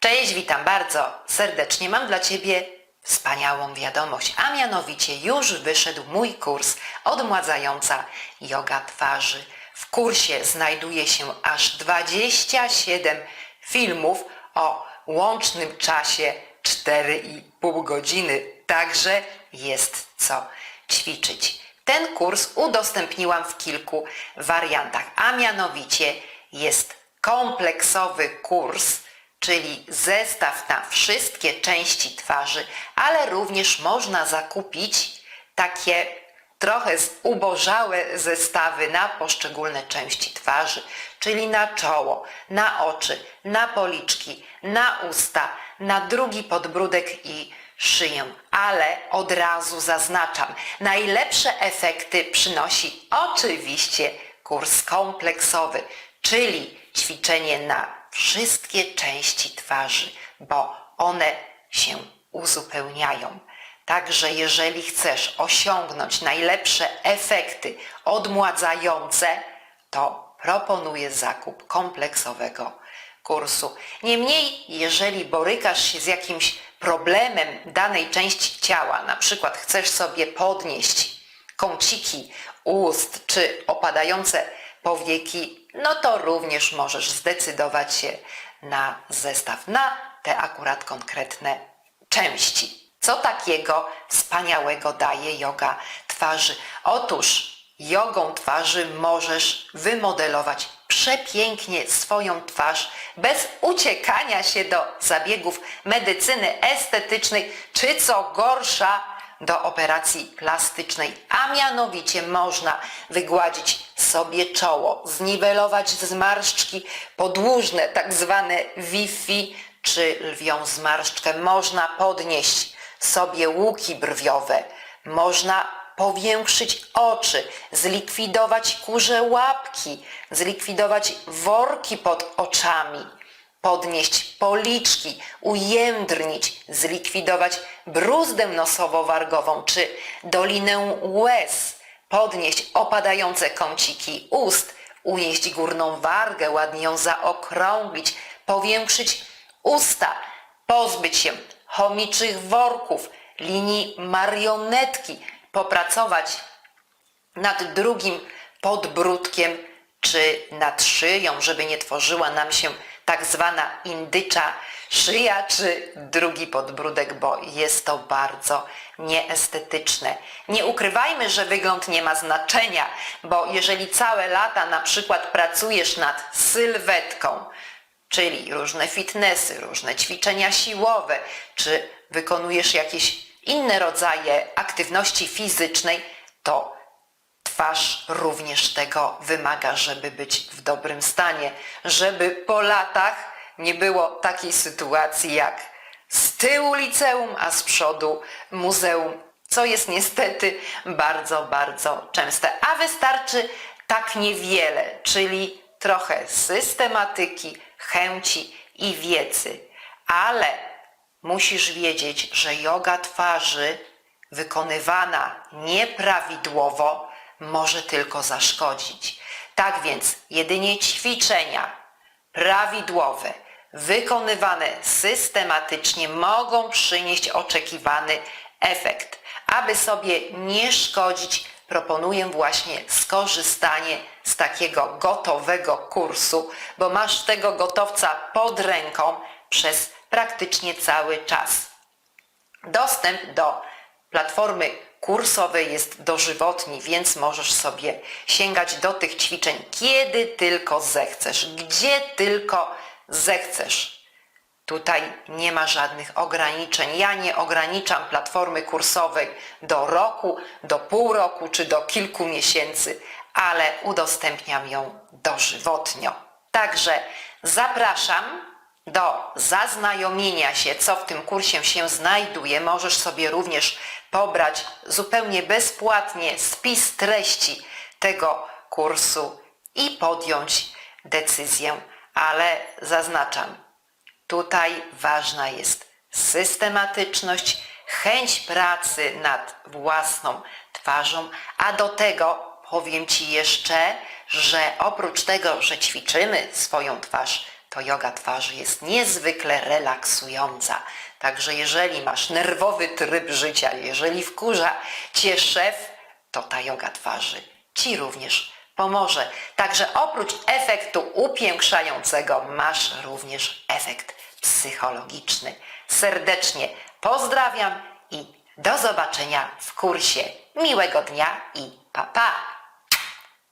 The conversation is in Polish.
Cześć, witam bardzo serdecznie. Mam dla Ciebie wspaniałą wiadomość, a mianowicie już wyszedł mój kurs Odmładzająca Yoga Twarzy. W kursie znajduje się aż 27 filmów o łącznym czasie 4,5 godziny, także jest co ćwiczyć. Ten kurs udostępniłam w kilku wariantach, a mianowicie jest kompleksowy kurs, czyli zestaw na wszystkie części twarzy, ale również można zakupić takie trochę zubożałe zestawy na poszczególne części twarzy, czyli na czoło, na oczy, na policzki, na usta, na drugi podbródek i szyję. Ale od razu zaznaczam, najlepsze efekty przynosi oczywiście kurs kompleksowy, czyli ćwiczenie na wszystkie części twarzy, bo one się uzupełniają. Także jeżeli chcesz osiągnąć najlepsze efekty odmładzające, to proponuję zakup kompleksowego kursu. Niemniej, jeżeli borykasz się z jakimś problemem danej części ciała, na przykład chcesz sobie podnieść kąciki ust czy opadające powieki, no to również możesz zdecydować się na zestaw, na te akurat konkretne części. Co takiego wspaniałego daje yoga twarzy? Otóż jogą twarzy możesz wymodelować przepięknie swoją twarz bez uciekania się do zabiegów medycyny estetycznej, czy co gorsza, do operacji plastycznej, a mianowicie można wygładzić sobie czoło, zniwelować zmarszczki podłużne, tak zwane Wi-Fi czy lwią zmarszczkę. Można podnieść sobie łuki brwiowe, można powiększyć oczy, zlikwidować kurze łapki, zlikwidować worki pod oczami, podnieść policzki, ujędrnić, zlikwidować bruzdę nosowo-wargową czy dolinę łez, podnieść opadające kąciki ust, unieść górną wargę, ładnie ją zaokrąglić, powiększyć usta, pozbyć się chomiczych worków, linii marionetki, popracować nad drugim podbródkiem czy nad szyją, żeby nie tworzyła nam się tak zwana indycza szyja czy drugi podbródek, bo jest to bardzo nieestetyczne. Nie ukrywajmy, że wygląd nie ma znaczenia, bo jeżeli całe lata na przykład pracujesz nad sylwetką, czyli różne fitnessy, różne ćwiczenia siłowe, czy wykonujesz jakieś inne rodzaje aktywności fizycznej, to twarz również tego wymaga, żeby być w dobrym stanie, żeby po latach nie było takiej sytuacji jak z tyłu liceum, a z przodu muzeum, co jest niestety bardzo, bardzo częste. A wystarczy tak niewiele, czyli trochę systematyki, chęci i wiedzy, ale musisz wiedzieć, że yoga twarzy wykonywana nieprawidłowo może tylko zaszkodzić. Tak więc jedynie ćwiczenia prawidłowe, wykonywane systematycznie mogą przynieść oczekiwany efekt. Aby sobie nie szkodzić, proponuję właśnie skorzystanie z takiego gotowego kursu, bo masz tego gotowca pod ręką przez praktycznie cały czas. Dostęp do platformy kursowej jest dożywotni, więc możesz sobie sięgać do tych ćwiczeń, kiedy tylko zechcesz, gdzie tylko zechcesz. Tutaj nie ma żadnych ograniczeń. Ja nie ograniczam platformy kursowej do roku, do pół roku czy do kilku miesięcy, ale udostępniam ją dożywotnio. Także zapraszam do zaznajomienia się, co w tym kursie się znajduje. Możesz sobie również pobrać zupełnie bezpłatnie spis treści tego kursu i podjąć decyzję, ale zaznaczam, tutaj ważna jest systematyczność, chęć pracy nad własną twarzą, a do tego powiem Ci jeszcze, że oprócz tego, że ćwiczymy swoją twarz to yoga twarzy jest niezwykle relaksująca. Także jeżeli masz nerwowy tryb życia, jeżeli wkurza cię szef, to ta yoga twarzy ci również pomoże. Także oprócz efektu upiększającego masz również efekt psychologiczny. Serdecznie pozdrawiam i do zobaczenia w kursie. Miłego dnia i pa pa!